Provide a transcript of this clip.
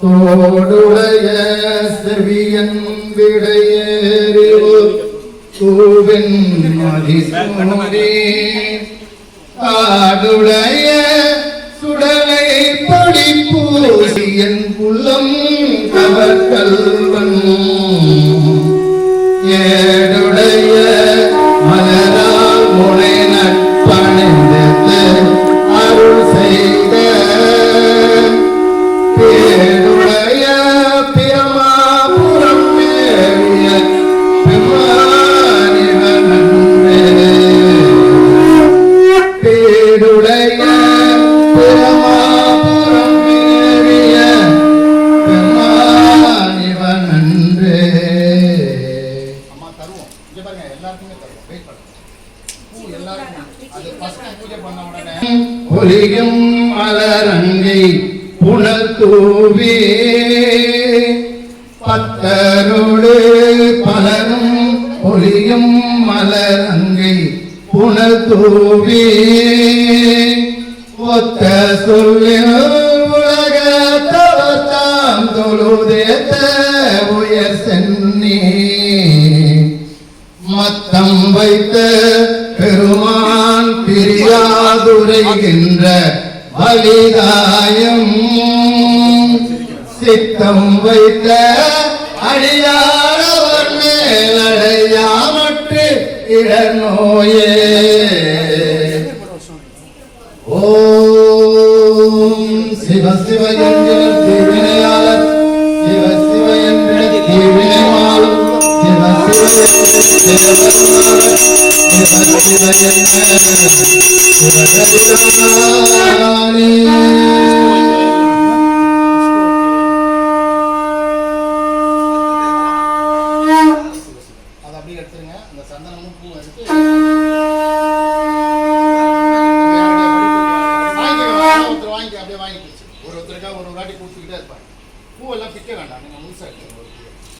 തോടുടയ സെവിയൻ വിടയേറിയോ തൂവൻ മതിസൂടി ആടുടയ ஒலியும் மலரங்கை புனல் தூவி பத்தரோடு பலரும் ஒலியும் மலரங்கை புனல் தூவி ஒத்த சொல்லில் உலக தவத்தாம் தொழுதேத்த உயர் சென்னி. மத்தம் வைத்த பெரும் மதுரைகின்ற வலிதாயம். சித்தம் வைத்த அழியாரவர் மேலடையாமற்று இடர் நோயே ஓம் சிவ சிவ என்கிற திருவினையாளர் சிவ சிவ என்கிற திருவினைமாலும் சிவ சிவ என்கிற தேவருமாளர் வாங்கிக்கிச்சு ஒரு ஒருத்தருக்கா ஒரு வாட்டி கொடுத்துக்கிட்டே இருப்பாங்க பூவெல்லாம் பிக்க வேண்டாம் நீங்கள் முழுசாக ஒரு பூவை.